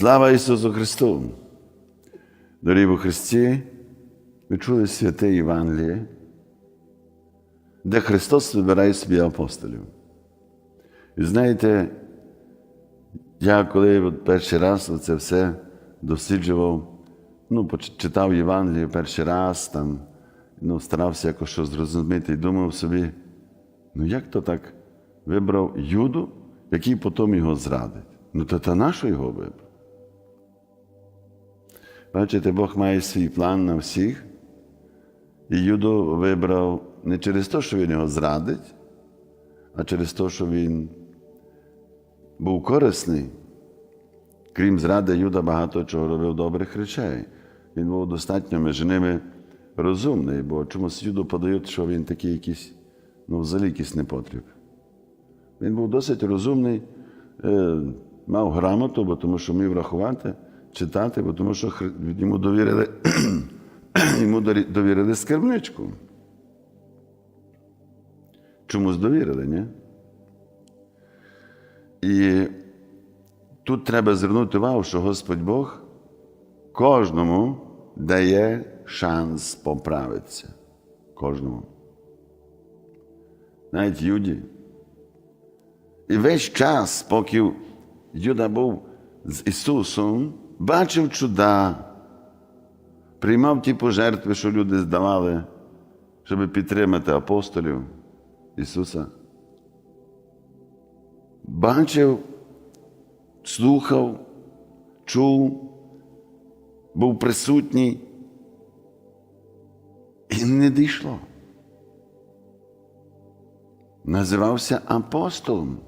Слава Ісусу Христу! Дорогі у Христі, ви чули святе Євангеліє, де Христос вибирає собі апостолів. І знаєте, я коли перший раз це все досліджував, ну, читав Євангеліє перший раз, там, ну, старався якось щось зрозуміти і думав собі, ну як то так вибрав Юду, який потім його зрадить? Ну, то та нащо його вибрав? Бачите, Бог має свій план на всіх, і Юду вибрав не через те, що він його зрадить, а через те, що він був корисний. Крім зради, Юда багато чого робив добрих речей. Він був достатньо між ними розумний, бо чомусь Юду подають, що він такий якийсь, ну, взагалі якийсь непотріб. Він був досить розумний, е, мав грамоту, бо тому що вмів рахувати, читати, бо тому що йому довірили, йому довірили скарбничку. Чомусь довірили, ні? І тут треба звернути увагу, що Господь Бог кожному дає шанс поправитися. Кожному. Навіть Юді. І весь час, поки Юда був з Ісусом, бачив чуда, приймав ті пожертви, що люди здавали, щоб підтримати апостолів Ісуса. Бачив, слухав, чув, був присутній. І не дійшло. Називався апостолом.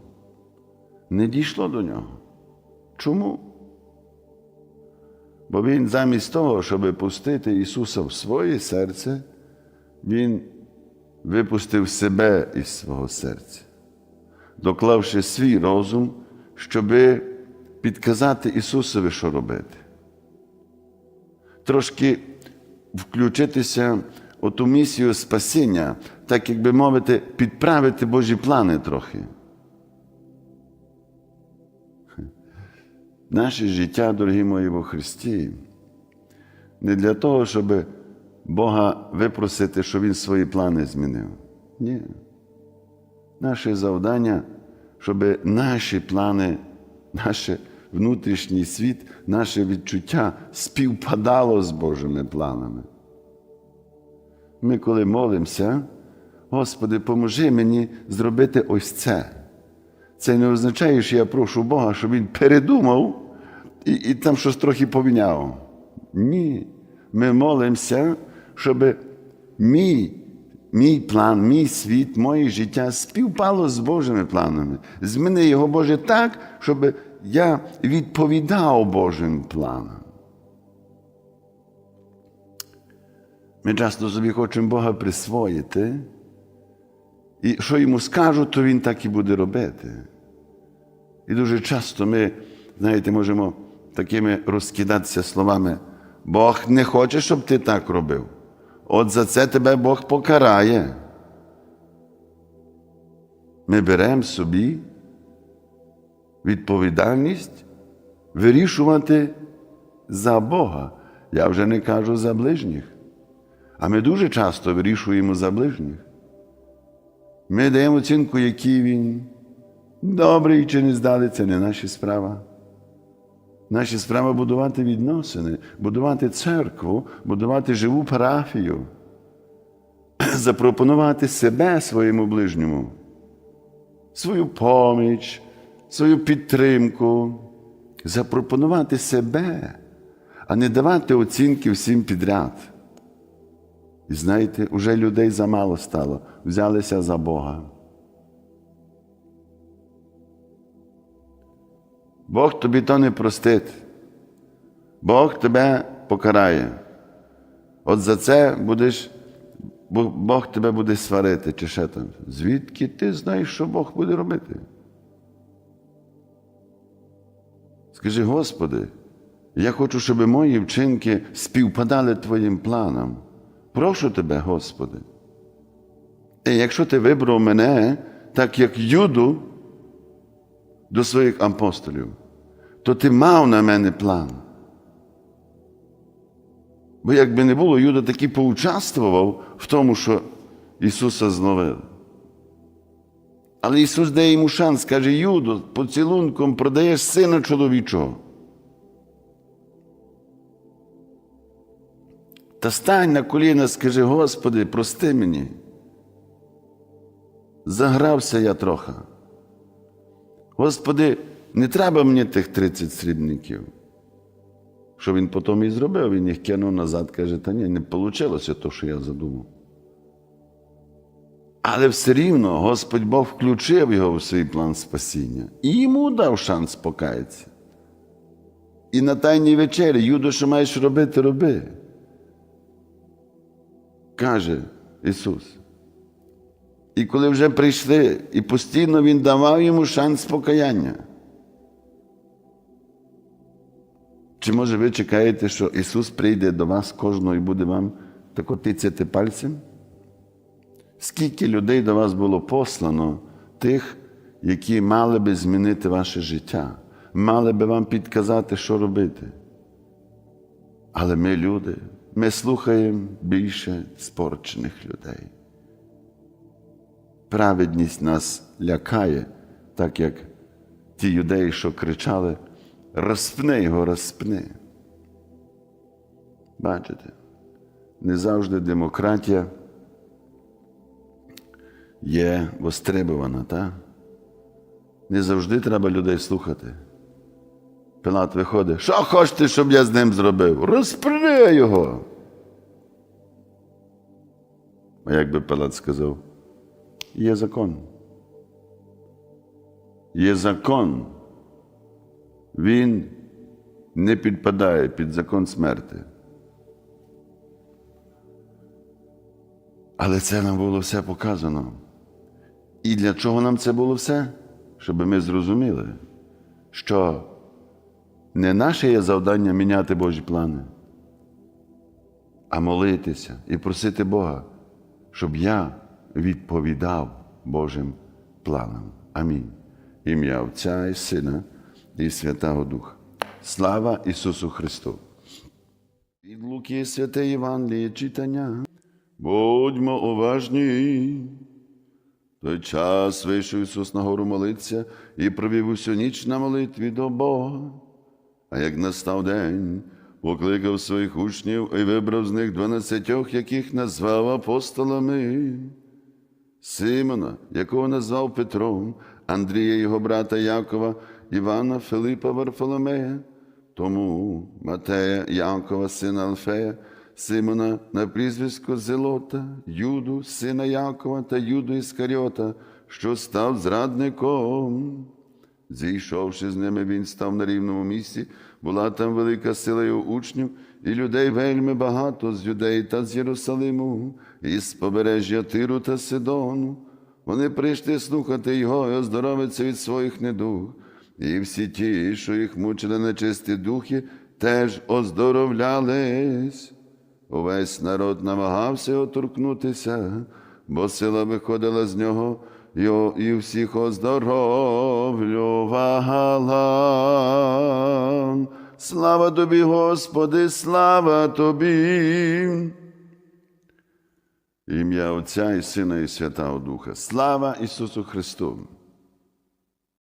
Не дійшло до нього. Чому? Бо він замість того, щоб пустити Ісуса в своє серце, Він випустив себе із свого серця, доклавши свій розум, щоб підказати Ісусові, що робити. Трошки включитися у ту місію спасіння, так як би мовити, підправити Божі плани трохи. Наше життя, дорогі мої во Христі, не для того, щоб Бога випросити, щоб Він свої плани змінив. Ні. Наше завдання, щоб наші плани, наш внутрішній світ, наше відчуття співпадало з Божими планами. Ми, коли молимося, Господи, поможи мені зробити ось це. Це не означає, що я прошу Бога, щоб Він передумав і, і там щось трохи поміняв. Ні. Ми молимося, щоб мій, мій план, мій світ, моє життя співпало з Божими планами. Зміни його, Боже, так, щоб я відповідав Божим планам. Ми часто собі хочемо Бога присвоїти, і що йому скажуть, то він так і буде робити. І дуже часто ми, знаєте, можемо такими розкидатися словами. Бог не хоче, щоб ти так робив. От за це тебе Бог покарає. Ми беремо собі відповідальність вирішувати за Бога. Я вже не кажу за ближніх. А ми дуже часто вирішуємо за ближніх. Ми даємо оцінку, який він добрий чи не здали, це не наша справа. Наша справа будувати відносини, будувати церкву, будувати живу парафію, запропонувати себе своєму ближньому, свою поміч, свою підтримку, запропонувати себе, а не давати оцінки всім підряд. І знаєте, уже людей замало стало, взялися за Бога. Бог тобі то не простить. Бог тебе покарає. От за це будеш, Бог- тебе буде сварити чи ще там. Звідки ти знаєш, що Бог буде робити? Скажи, Господи, я хочу, щоб мої вчинки співпадали Твоїм планам. Прошу тебе, Господи. І якщо ти вибрав мене, так як Юду до своїх апостолів, то ти мав на мене план. Бо якби не було, Юда таки поучаствував в тому, що Ісуса зновили. Але Ісус дає йому шанс, каже, Юдо, поцілунком продаєш сина чоловічого. Та стань на коліна, скажи, Господи, прости мені. Загрався я трохи. Господи, не треба мені тих 30 срібників. Що він потім і зробив, він їх кинув назад, каже, та ні, не вийшло те, що я задумав. Але все рівно Господь Бог включив його в свій план спасіння і йому дав шанс покаятися. І на тайній вечері, Юдо, що маєш робити, роби. Каже Ісус. І коли вже прийшли, і постійно Він давав йому шанс покаяння. Чи може ви чекаєте, що Ісус прийде до вас кожного і буде вам тако тицяти пальцем? Скільки людей до вас було послано, тих, які мали би змінити ваше життя, мали би вам підказати, що робити. Але ми люди, ми слухаємо більше спорчених людей. Праведність нас лякає, так як ті юдеї, що кричали, розпни його, розпни. Бачите, не завжди демократія є востребована, так? Не завжди треба людей слухати. Пилат виходить, що хочете, щоб я з ним зробив? Розпри його. А як би Пилат сказав, є закон. Є закон. Він не підпадає під закон смерти. Але це нам було все показано. І для чого нам це було все? Щоб ми зрозуміли, що не наше є завдання міняти Божі плани, а молитися і просити Бога, щоб я відповідав Божим планам. Амінь. Ім'я Отця і Сина і Святого Духа. Слава Ісусу Христу! Від Луки Святе Євангеліє читання. Будьмо уважні. Той час вийшов Ісус на гору молитися і провів усю ніч на молитві до Бога. А як настав день, покликав своїх учнів і вибрав з них дванадцятьох, яких назвав апостолами. Симона, якого назвав Петром, Андрія, його брата Якова, Івана, Филипа, Варфоломея, тому Матея, Якова, сина Алфея, Симона на прізвисько Зелота, Юду, сина Якова та Юду Іскаріота, що став зрадником. Зійшовши з ними, він став на рівному місці, була там велика сила його учнів, і людей вельми багато з юдеї та з Єрусалиму, і з побережжя Тиру та Сидону. Вони прийшли слухати його і оздоровитися від своїх недуг. І всі ті, що їх мучили нечисті духи, теж оздоровлялись. Увесь народ намагався його торкнутися, бо сила виходила з нього і всіх оздоровлювала. Слава тобі, Господи, слава тобі. Ім'я Отця і Сина і Святого Духа. Слава Ісусу Христу!